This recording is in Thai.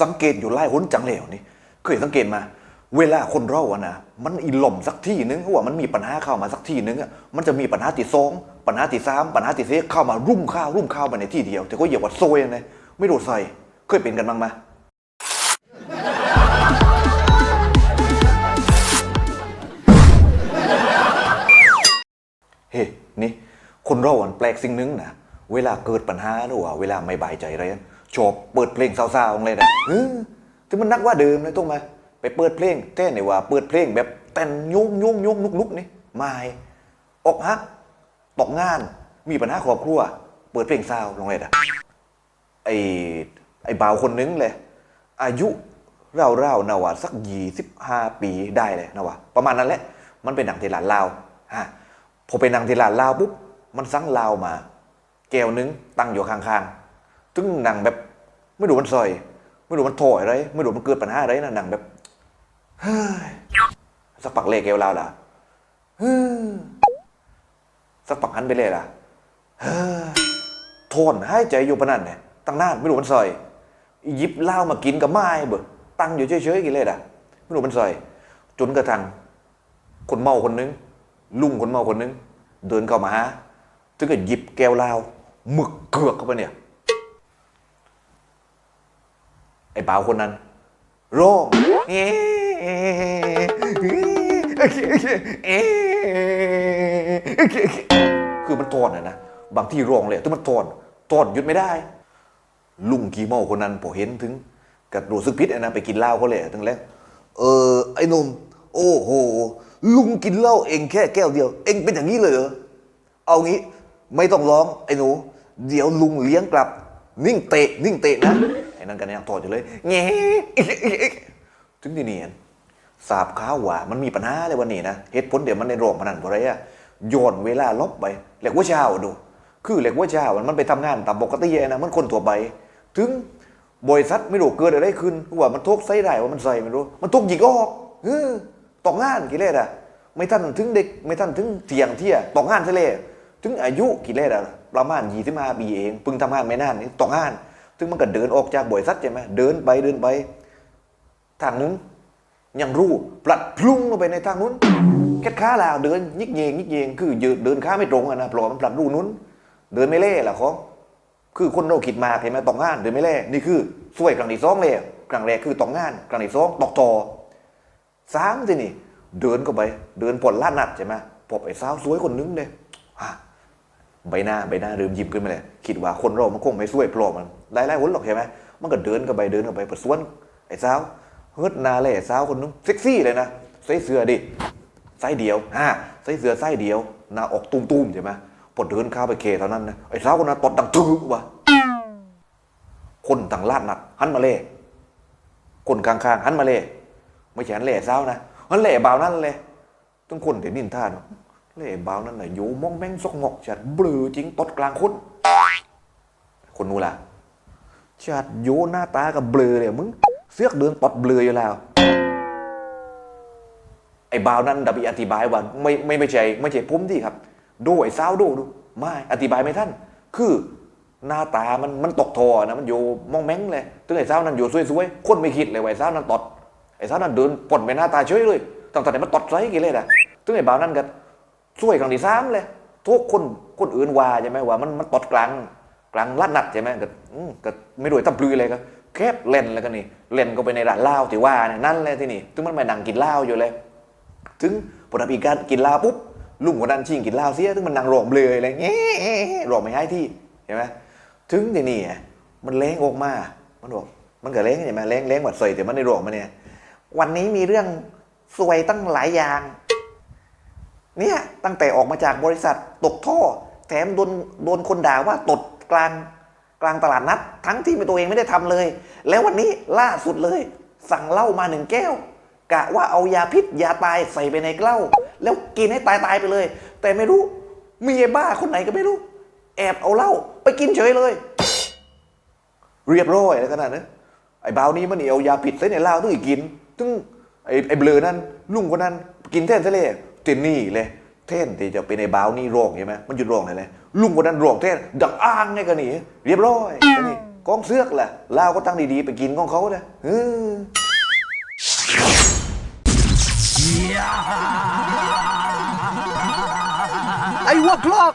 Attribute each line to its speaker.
Speaker 1: สังเกตอยู่ไล่หนจังเลวนี่เคยสังเกตมา เวลาคนเราอะนะมันอีหล่มสักที่นึงว่ามันมีปัญหาเข้ามาสักที่นึงอะมันจะมีปัญหาที่สองปัญหาที่สามปัญหาที่สี่เข้ามารุ่มข้าวรุ่มข้าวมาในที่เดียว แต่ก็เหยียบว่าโซยนะไม่รู้ใส่เคยเป็นกันบ้างไหมเฮ้นี่คนเราอันแปลกสิ่งหนึงนะเวลาเกิดปัญหาหรือว่าเวลาไม่บายใจอะไรนั้น ชอบเปิดเพลงเศร้าๆเลยนะเออที่มันนักว่าเดิมเลยต้องมไปเปิดเพลงแท้เนี่ยว่าเปิดเพลงแบบเต้นยุ่งยุ่งยุ่งนุกนุกนี่ไม่อกหักตกงานมีปัญหาครอบครัว เปิดเพลงเศร้าลงเลยนะไอ้ไอ้บ่าวคนนึงเลย อายุเร่าๆนะว่าสักยี่สิบห้าปีได้เลยนะว่าประมาณนั้นแหละ มันเป็นหนังเทลานลาวฮะพอเป็นหนังเทลานลาวปุ๊บมันสั่งลาวมา แก้วนึงตั้งอยู่ข้างๆ ถึงหนังแบบไม่รู้มันซอย ไม่รู้มันโถอยอะไร ไม่รู้มันเกิดปัญหาอะไรนะหนังแบบเฮ้ยสักปักเล่แก้วลาวล่ะเฮ้ยสักปักหันไปเลยล่ะเฮ้ยโทนให้ใจอยู่ปนั่นเนี่ยตั้งนานไม่รู้มันซอยยิบเหล้ามากินกับไม้เบอตั้งอยู่เฉยๆกินเลยอะไม่รู้มันซอย จนกระทั่งคนเมาคนนึง ลุงคนเมาคนนึง เดินเข้ามาหาถึงก็หยิบแก้วเหล้าหมึกเกือกเข้าไปเนี่ย ไอ้บ่าวคนนั้นร้องเอ๊คือมันทอนอะนะ บางที่ร้องเลยแต่มันทอนทอนหยุดไม่ได้ ลุงกีเมาคนนั้นพอเห็นถึงกับรู้สึกพิษอะนะไปกินเหล้าเขาเลยถึงแล้วเออไอ้นมโอ้โหลุงกินเหล้าเองแค่แก้วเดียว เองเป็นอย่างนี้เลยเหรอเอางี้ไม่ต้องร้องไอ้หนู เดี๋ยวลุงเลี้ยงกลับ นิ่งเตะ นิ่งเตะนะ อ้นั่นกันยังต่ออยู่เลยแง่ถึงที่นี่อะสาบข้าวว่ามันมีปัญหาเลยวันนี้นะเหตุผลเดี๋ยวมันในโรงพนันอะไรอะย้อนเวลาลบไปเรียกว่าเช้าดู คือเรียกว่าเช้ามันไปทำงานตามปกติอะนะมันคนทั่วไป ถึงบริษัทไม่รู้เกิดอะไรขึ้นว่ามันทุกข์ใส่ได้ว่ามันใส่ไม่รู้ มันทุกหยิกออกเออตกงานกี่เลสอะไม่ทันถึงเด็กไม่ทันถึงเที่ยงเที่ยตกงานซะเลยถึงอายุกี่เลสอะประมาณยี่สิบห้าปีเองพิ่งทำงานไม่นานนี่ตกงาน ถึงมันก็เดินออกจากบริษัทใช่ไหมเดินไปเดินไป ทางนู้นยังรู้ปลัดพลุ่งลงไปในทางนู้นแค่ขาลาวเดินยิกเยงยิกเยงคือยืนเดินขาไม่ตรงอะนะเพราะมันปลัดรูนู้น เดินไม่เล่ล่ะของคือคนเราคิดมาเห็นไหมตกงงานเดินไม่เล่นี่คือสวยครั้งที่สองเลยครั้งแรกคือตกงงานครั้งที่สองตกตอสามสินี่ เดินก็ไป เดินผลลาดนัดใช่ไหมพบไอ้สาวสวยคนนึงเลยอะ ใบหน้าใบหน้าเริ่มยิ้มขึ้นมาเลยคิดว่าคนเรามันคงไม่สวยเพราะมันไล่ไล่หุ่นหรอกใช่ไหมมันก็เดินก็ไปเดินก็ไปประสวนไอ้สาวเฮิดหนาเลยสาวคนนึงเซ็กซี่เลยนะใส่เสื้อดิไส้เดียวฮะใส่เสื้อไส้เดียวหน้าออกตุ้มๆใช่ไหมพอเดินข้าไปเคเท่านั้นนะไอ้สาวคนนั้นตดดังตื้อวะคนต่างลาดนัดหันมาเล่คนข้างๆหันมาเล่ไม่ใช่หันเล่สาวนะหันเล่บ่าวนั่นเลยต้องคนเดี๋ยวนินท่าเนาะ เล่บ่าวนั่นน่ะอยู่มองแม่งซอกงอกจัดเบลอจริงตดกลางคนคนนู้นล่ะจัดโยหน้าตากับเบลอเลยมึงเสือกเดินตดเบลออยู่แล้ว ไอ้บาวนั้นดับอธิบายว่าไม่ไม่ไม่ใช่ไม่ใช่ผมที่ครับ ดูไอ้สาวดูดูไม่อธิบายไม่ท่าน คือหน้าตามันมันตกทอนะมันอยู่มองแม้งเลยถึงไอ้สาวนั้นอยู่สวยๆคนไม่คิดเลยว่าไอ้สาวนั้นตดไอ้สาวนั้นเดินปนไปหน้าตาเฉยเลยตั้งแต่ไหนมันตดไรกี่เลยนะถึงไอ้บาวนั้นก็ สวยครั้งที่สามเลยทุกคนคนอื่นว่าใช่ไหมว่ามันมันตดกลางกลางลาดนัดใช่ไหมก็ก็ไม่รู้ตั้งปลือเลยก็แคบเล่นแล้วก็นี่เล่นก็ไปในร้านเหล้าที่ว่าเนี่ยนั่นเลยที่นี่ถึงมันมานั่งกินเหล้าอยู่เลย ถึงพอทำอีกการกินเหล้าปุ๊บลุงคนนั้นชิงกินเหล้าเสียถึงมันนั่งร้องเลยอะไรเงี้ยร้องไม่ให้ที่เห็นไหมถึงที่นี่มันเล้งออกมา มันบอกมันก็เล้งเห็นไหมเล้งเล้งหวัดใส่แต่มันในร้องมาเนี่ยวันนี้มีเรื่องสวยตั้งหลายอย่าง เนี่ยตั้งแต่ออกมาจากบริษัทตกท่อ แถมโดนโดนคนด่าว่าตดกลางกลางตลาดนัด ทั้งที่ตัวเองไม่ได้ทำเลย แล้ววันนี้ล่าสุดเลย สั่งเหล้ามาหนึ่งแก้ว กะว่าเอายาพิษยาตายใส่ไปในเหล้าแล้วกินให้ตายตายไปเลย แต่ไม่รู้มีไอ้บ้าคนไหนก็ไม่รู้ แอบเอาเหล้าไปกินเฉยเลย เรียบร้อยแล้วขนาดนั้นไอ้บ่าวนี้มันเอายาผิดใส่ในเหล้าต้องอีกกินตึ้งไอ้ไอ้เบลอนั้นลุงคนนั้นกินแท่นซะเลย เจนนี่เลยเท่นที่จะไปในบ้าวนี่โองใช่ไหมมันหยุดโองเลยเลยลุงคนนั้นโองเท่นดักอ้างไงกันนี่เรียบร้อยนี่กองเสือกแหละลาวก็ตั้งดีๆไปกินของเขาเลยเออ
Speaker 2: ไอ้วัวคลอก